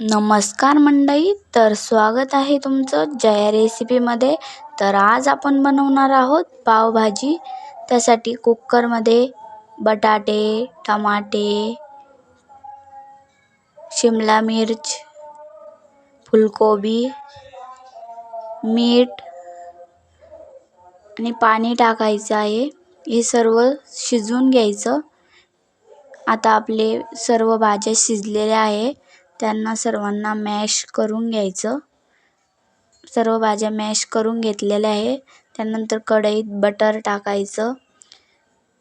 नमस्कार मंडळी तर स्वागत आहे तुमचं जया रेसिपीमध्ये. तर आज आपण बनवणार आहोत पावभाजी. त्यासाठी कुक्करमध्ये बटाटे टमाटे शिमला मिर्च फुलकोबी मीठ आणि पाणी टाकायचं आहे. हे सर्व शिजवून घ्यायचं. आता आपले सर्व भाज्या शिजलेल्या आहे. त्यांना सर्वांना मॅश करून घ्यायचं. सर्व भाज्या मॅश करून घेतलेल्या आहे. त्यानंतर कढईत बटर टाकायचं.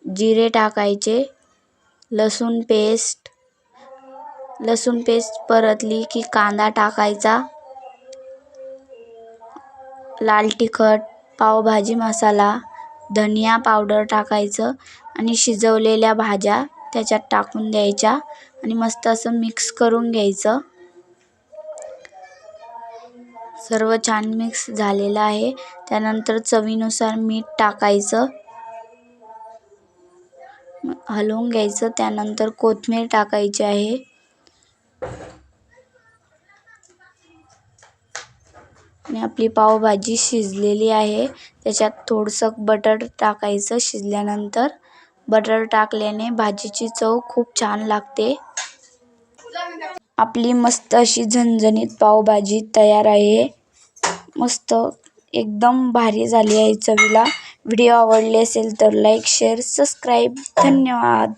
जिरे टाकायचे. लसूण पेस्ट. लसूण पेस्ट परतली की कांदा टाकायचा. लाल तिखट पावभाजी मसाला धनिया पावडर टाकायचं आणि शिजवलेल्या भाज्या त्याच्यात टाकून द्यायच्या. आणि मस्त असं मिक्स करून घ्यायचं. सर्व छान मिक्स झालेलं आहे. त्यानंतर चवीनुसार मीठ टाकायचं. हलवून घ्यायचं. त्यानंतर कोथमीर टाकायची आहे. आणि आपली पावभाजी शिजलेली आहे. त्याच्यात थोडंसं बटर टाकायचं शिजल्यानंतर. बटर टाकल्याने भाजीची चव खूप छान लागते. आपली मस्त अशी झणझणीत पावभाजी तयार आहे. मस्त एकदम भारी झाली आहे चवीला. व्हिडिओ आवडले असेल तर लाईक शेअर सबस्क्राईब धन्यवाद.